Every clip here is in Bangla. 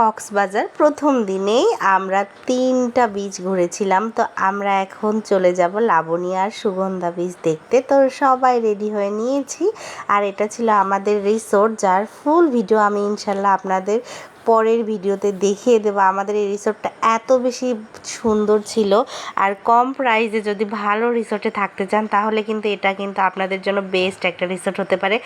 কক্সবাজার। প্রথম দিনেই আমরা তিনটা বীজ ঘুরেছিলাম। তো আমরা এখন চলে যাব লাবণী আর সুগন্ধা বীজ দেখতে। তো সবাই রেডি হয়ে নিয়েছি। আর এটা ছিল আমাদের রিসোর্ট যার ফুল ভিডিও আমি ইনশাল্লাহ আপনাদের পরের ভিডিওতে দেখিয়ে দেবো আমাদের এই রিসোর্টটা এত বেশি সুন্দর ছিল। আর কম প্রাইসে যদি ভালো রিসোর্টে থাকতে চান, তাহলে কিন্তু এটা কিন্তু আপনাদের জন্য বেস্ট একটা রিসোর্ট হতে পারে।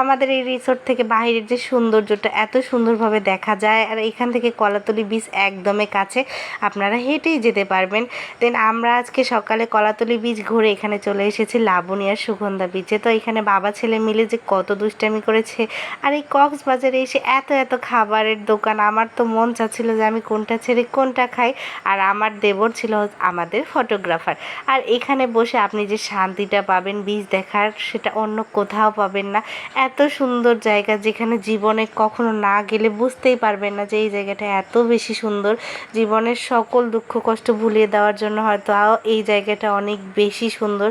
আমাদের এই রিসোর্ট থেকে বাইরের যে সৌন্দর্যটা এত সুন্দরভাবে দেখা যায়, আর এখান থেকে কলাতলি বিচ একদমে কাছে। আপনারা হেঁটেই যেতে পারবেন। দেন আমরা আজকে সকালে কলাতলি বিচ ঘুরে এখানে চলে এসেছি লাবণী আর সুগন্ধা বিচে তো এখানে বাবা ছেলে মিলে যে কত দুষ্টামি করেছে, আর এই কক্সবাজারে এসে এত এত খাবারের দোকান আমার তো মন চাচ্ছিল যে আমি কোনটা ছেড়ে কোনটা খাই। আর আমার দেবর ছিল আমাদের ফটোগ্রাফার আর এখানে বসে আপনি যে শান্তিটা পাবেন, বীজ দেখার, সেটা অন্য কোথাও পাবেন না। এত সুন্দর জায়গা যেখানে জীবনে কখনো না গেলে বুঝতেই পারবেন না যে এই জায়গাটা এত বেশি সুন্দর। জীবনের সকল দুঃখ কষ্ট ভুলিয়ে দেওয়ার জন্য হয়তো এই জায়গাটা অনেক বেশি সুন্দর।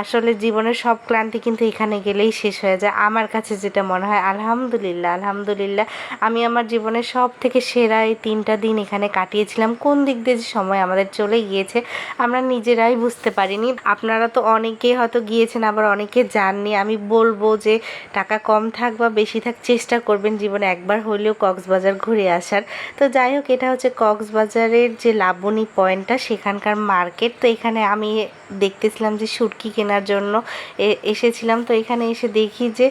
আসলে জীবনের সব ক্লান্তি কিন্তু এখানে গেলেই শেষ হয়ে যায়। আমার কাছে যেটা মনে হয়, আলহামদুলিল্লাহ আলহামদুলিল্লাহ। আমি আমার জীবনের সব থেকে সেরা এই তিনটা দিন এখানে কাটিয়েছিলাম। কোন দিক দিয়ে যে সময় আমাদের চলে গিয়েছে, আমরা নিজেরাই বুঝতে পারিনি। আপনারা তো অনেকেই হয়তো গিয়েছেন, আবার অনেকে যাননি। আমি বলব যে টাকা কম থাক বা বেশি থাক, চেষ্টা করবেন জীবনে একবার হলেও কক্সবাজার ঘুরে আসার। তো যাই হোক, এটা হচ্ছে কক্সবাজারের যে লাবণী পয়েন্টটা, সেখানকার মার্কেট। তো এখানে আমি দেখতেছিলাম যে সুটকি কেনার জন্য এসেছিলাম। তো এখানে এসে দেখি যে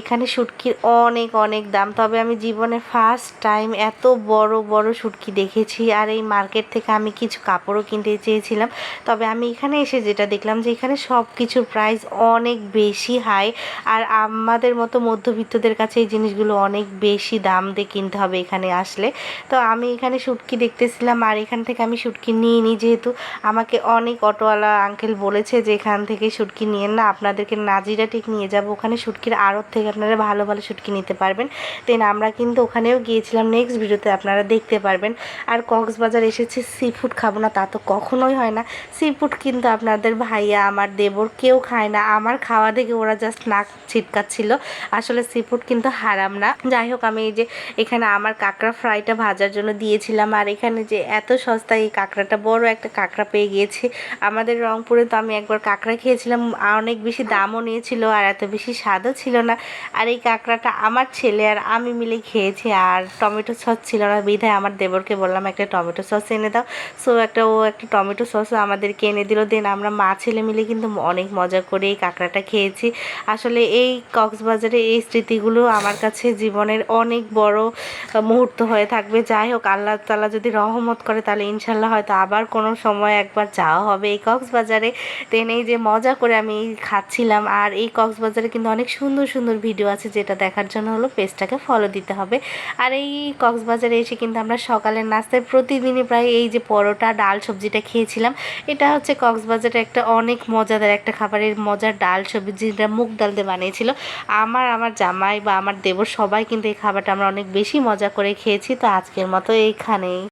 এখানে শুটকির অনেক অনেক দাম। তবে আমি জীবনে ফার্স্ট টাইম এত বড় বড় শুটকি দেখেছি আর এই মার্কেট থেকে আমি কিছু কাপড়ও কিনতে চেয়েছিলাম। তবে আমি এখানে এসে যেটা দেখলাম যে এখানে সব কিছুর প্রাইস অনেক বেশি হাই আর আমাদের মতো মধ্যবিত্তদের কাছে এই জিনিসগুলো অনেক বেশি দাম দিয়ে কিনতে হবে এখানে আসলে। তো আমি এখানে শুটকি দেখতেছিলাম আর এখান থেকে আমি শুটকি নিয়ে নিই যেহেতু আমাকে অনেক অটোওয়ালা আঙ্কেল বলেছে যে এখান থেকে শুটকি নিয়ে না, আপনাদেরকে নাজিরা ঠিক নিয়ে যাব। ওখানে শুটকির আড়ত থেকে আপনারা ভালো ভালো শুটকি নিতে পারবেন। দেন আমরা কিন্তু ওখানেও গিয়েছিলাম নেক্সট ভিডিওতে আপনারা দেখতে পারবেন। আর কক্সবাজার এসেছে সি ফুড খাব না, তা তো কখনোই হয় না। সি ফুড কিন্তু আপনাদের ভাইয়া, আমার দেবর কেউ খায় না। আমার খাওয়া দেখে ওরা জাস্ট নাক ছিটকাচ্ছিল। আসলে সি ফুড কিন্তু হারাম না। যাই হোক, আমি এই যে এখানে আমার কাঁকড়া ফ্রাইটা ভাজার জন্য দিয়েছিলাম। আর এখানে যে এত সস্তায় এই কাঁকড়াটা, বড় একটা কাঁকড়া পেয়ে গিয়েছি। আমাদের রংপুরে তো আমি একবার কাঁকড়া খেয়েছিলাম। অনেক বেশি দামও নিয়েছিল আর এত বেশি স্বাদও ছিল না। আর এই কাঁকড়াটা আমার ছেলে আর আমি মিলে খেয়েছি। আর টমেটো সস ছিল না, বিধায় আমার দেবরকে বললাম, একটা টমেটো সস এনে দাও। সো একটা, ও একটা টমেটো সস আমাদেরকে এনে দিল। দেন আমরা মা ছেলে মিলে কিন্তু অনেক মজা করে এই কাঁকড়াটা খেয়েছি। আসলে এই কক্সবাজারে এই স্মৃতিগুলো আমার কাছে জীবনের অনেক বড় মুহূর্ত হয়ে থাকবে। যাই হোক, আল্লাহ তালা যদি রহমত করে, তাহলে ইনশাল্লাহ হয়তো আবার কোনো সময় একবার যাওয়া হবে এই কক্সবাজারে। দেন এই যে মজা করে আমি খাচ্ছিলাম, আর এই কক্সবাজারে কিন্তু অনেক সুন্দর সুন্দর ভিডিও আছে, যেটা দেখার জন্য হলো পেজটাকে ফলো দিতে হবে। আর এই কক্সবাজারে এসে কিন্তু আমরা সকালের নাস্তায় প্রতিদিনই প্রায় এই যে পরোটা, ডাল সবজিটা খেয়েছিলাম। এটা হচ্ছে কক্সবাজারে একটা অনেক মজাদার একটা খাবারের মজার ডাল সবজি যেটা মুগ ডাল দিয়ে বানিয়েছিল। আমার আমার জামাই বা আমার দেবর সবাই কিন্তু এই খাবারটা আমরা অনেক বেশি মজা করে খেয়েছি। তো আজকের মতো এইখানেই